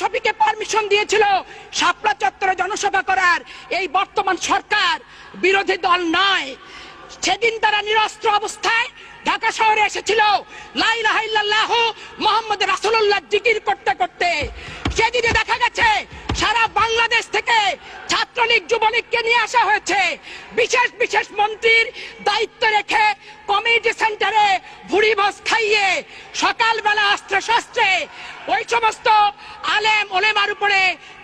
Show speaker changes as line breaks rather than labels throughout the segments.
শফিকে permission দিয়েছিল শাপলা চত্বরে জনসভা করার। এই বর্তমান সরকার বিরোধী দল নয়। সেদিন তারা নিরস্ত্র অবস্থায় ঢাকা শহরে এসেছিল। মোহাম্মদ রাসুল্লাহ জিকির করতে করতে। সেদিনে দেখা গেছে সারা বাংলাদেশ থেকে ছাত্রলীগ, যুবলীগকে নিয়ে আসা হয়েছে। বিশেষ বিশেষ মন্ত্রীর দায়িত্ব রেখে কমিউনিটি সেন্টারে ভুড়ি ভোজ খাইয়ে সকালবেলা অস্ত্রে শস্ত্রে ওই সমস্ত আলেম ওলেমার উপরে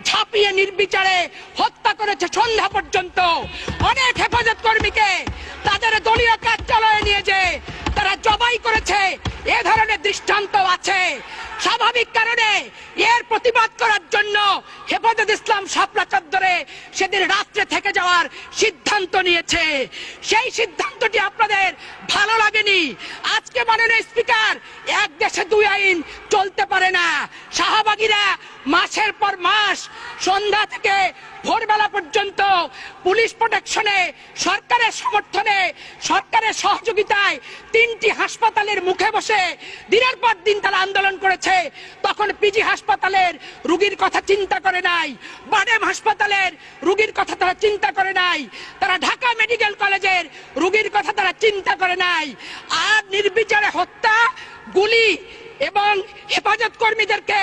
ঝাঁপিয়ে নির্বিচারে হত্যা করেছে সন্ধ্যা পর্যন্ত। অনেক হেফাজত কর্মীকে তাদের দলীয় কার্যালয়ে নিয়ে যে তারা জবাই করেছে। এ ধরনের দৃষ্টান্ত আছে। স্বাভাবিক কারণে এর প্রতিবাদ করার জন্য হেফাজত ইসলাম শাপলা চত্বরে সেদিন রাত্রে থেকে যাওয়ার সিদ্ধান্ত নিয়েছে। সেই সিদ্ধান্তটি আপনাদের ভালো লাগেনি? আজকে মাননীয় স্পিকার, এক দেশে দুই আইন চলতে পারে না। শাহবাগীরা মাসের পর মাস সন্ধ্যা থেকে ভোরবেলা পর্যন্ত পুলিশ প্রোটেকশনে, সরকারের সমর্থনে, সরকারের সহযোগিতায় তিনটি হাসপাতালের মুখে বসে দিনের পর দিন তারা আন্দোলন করেছে। তখন পিজি হাসপাতালের রুগীর কথা চিন্তা করে নাই, বাডেম হাসপাতালের রুগীর কথা তারা চিন্তা করে নাই, তারা ঢাকা মেডিকেল কলেজের রুগীর কথা তারা চিন্তা করে নাই। আর নির্বিচারে হত্যা, গুলি এবং হেফাজত কর্মীদেরকে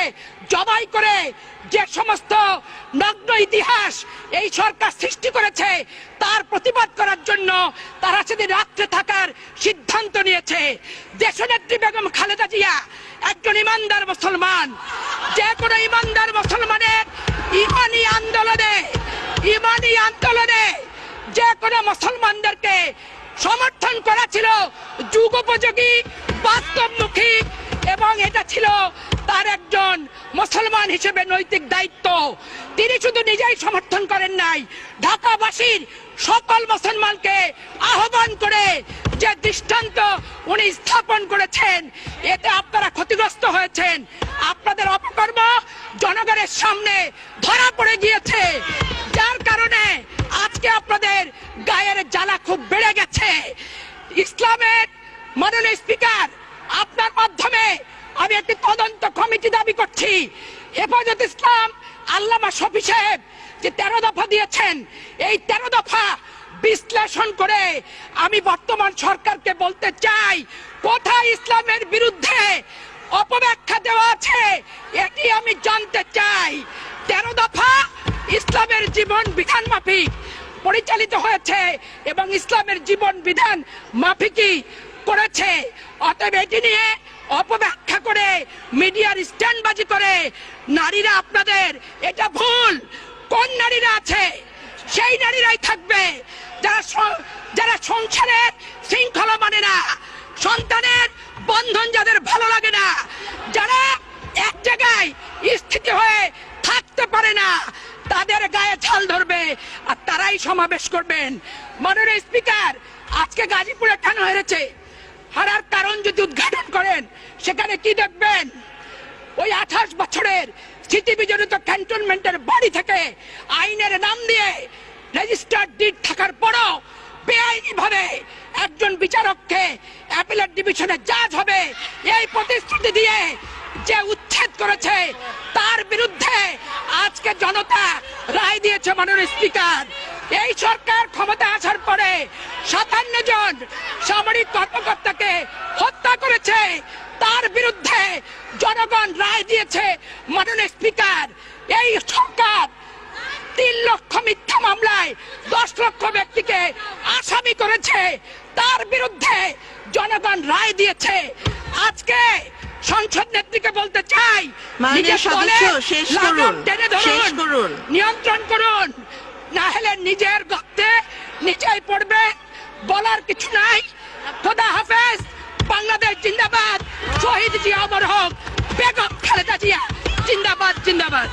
জবাই করে যে সমস্ত নগ্ন ইতিহাস এই সরকার সৃষ্টি করেছে, তার প্রতিবাদ করার জন্য তারা সেদিন রাত্রে থাকার সিদ্ধান্ত নিয়েছে। দেশনেত্রী বেগম খালেদা জিয়া একজন ইমানদার মুসলমান। যে কোনো ইমানদার মুসলমানের ইমানি আন্দোলনে ইমানি আন্দোলনে যে কোনো মুসলমানদেরকে সমর্থন করা ছিল যুগোপযোগী, বাস্তবমুখী এবং এটা ছিল তার একজন মুসলমান হিসেবে নৈতিক দায়িত্ব। তিনি শুধু নিজেই সমর্থন করেন নাই, ঢাকাবাসীর সকল মুসলমানকে আহ্বান করে যে দৃষ্টান্ত উনি স্থাপন করেছেন, এতে আপনারা ক্ষতিগ্রস্ত হয়েছেন। আপনাদের অপকর্ম জনগণের সামনে ধরা পড়ে গিয়েছে। যার কারণে আজকে আপনাদের গায়ের জ্বালা খুব বেড়ে গেছে। ইসলামের মাননীয় স্পিকার, আপনার মাধ্যমে আমি একটি তদন্ত কমিটি দাবি করছি। হেফাজত ইসলাম, আল্লামা শফি সাহেব যে তেরো দফা দিয়েছেন, এই তেরো দফা বিশ্লেষণ করে আমি বর্তমান সরকারকে বলতে চাই, কোথায় ইসলামের বিরুদ্ধে অপব্যাখ্যা দেওয়া আছে এটি আমি জানতে চাই। তেরো দফা ইসলামের জীবন বিধান মাফিক পরিচালিত হয়েছে এবং ইসলামের জীবন বিধান মাফিকই করেছে। অতএব এটি নিয়ে অপব্যাখ্যা করে মিডিয়ার স্ট্যান্ডবাজি করে নারীরা আপনাদের, এটা ভুল। কোন নারীরা আছে? সেই নারীরাই থাকবে। যারা যারা সংসারের শৃঙ্খলা মানে না, সন্তানের বন্ধন যাদের ভালো লাগে না, যারা এক জায়গায় স্থিতি হয়ে থাকতে পারে না, তাদের গায়ে ছাল ধরবে আর তারাই সমাবেশ করবেন। মাননীয় স্পিকার, আজকে গাজীপুরে কেন হেরেছে? হারার কারণ যদি উদ্ঘাটন করেন, সেখানে কি দেখবেন? ওই আঠাশ বছরের স্মৃতি বিজড়িত ক্যান্টনমেন্টের বাড়ি থেকে আইনের নাম দিয়ে রেজিস্টার্ড ডিট থাকার পরও বেআইনি ভাবে একজন বিচারককে অ্যাপিলেট ডিভিশনে জাজ হবে। এই প্রতিশ্রুতি দিয়ে যে উচ্ছেদ করেছে, তার বিরুদ্ধে আজকে জনতা রায় দিয়েছে মাননীয় স্পিকার। এই সরকার ক্ষমতা আসার পরে সাতান্ন জন সামরিক কর্মকর্তাকে হত্যা করেছে। তার বিরুদ্ধে জনগণ রায় দিয়েছে মাননীয় স্পিকার। এই সরকার তিন লক্ষ মিথ্যা মামলায় দশ লক্ষ ব্যক্তিকে আসামি করেছে। তার বিরুদ্ধে জনগণ রায় দিয়েছে। আজকে সংসদ নেত্রীকে বলতে চাই টেনে ধরুন,
করুন।
নিয়ন্ত্রণ করুন। না হলে নিজের গর্তে নিজেই পড়বে, বলার কিছু নাই। খোদা হাফেজ, বাংলাদেশ জিন্দাবাদ। শহীদ জিয়া অমর হোক, বেগম খালেদা জিয়া, জিন্দাবাদ জিন্দাবাদ।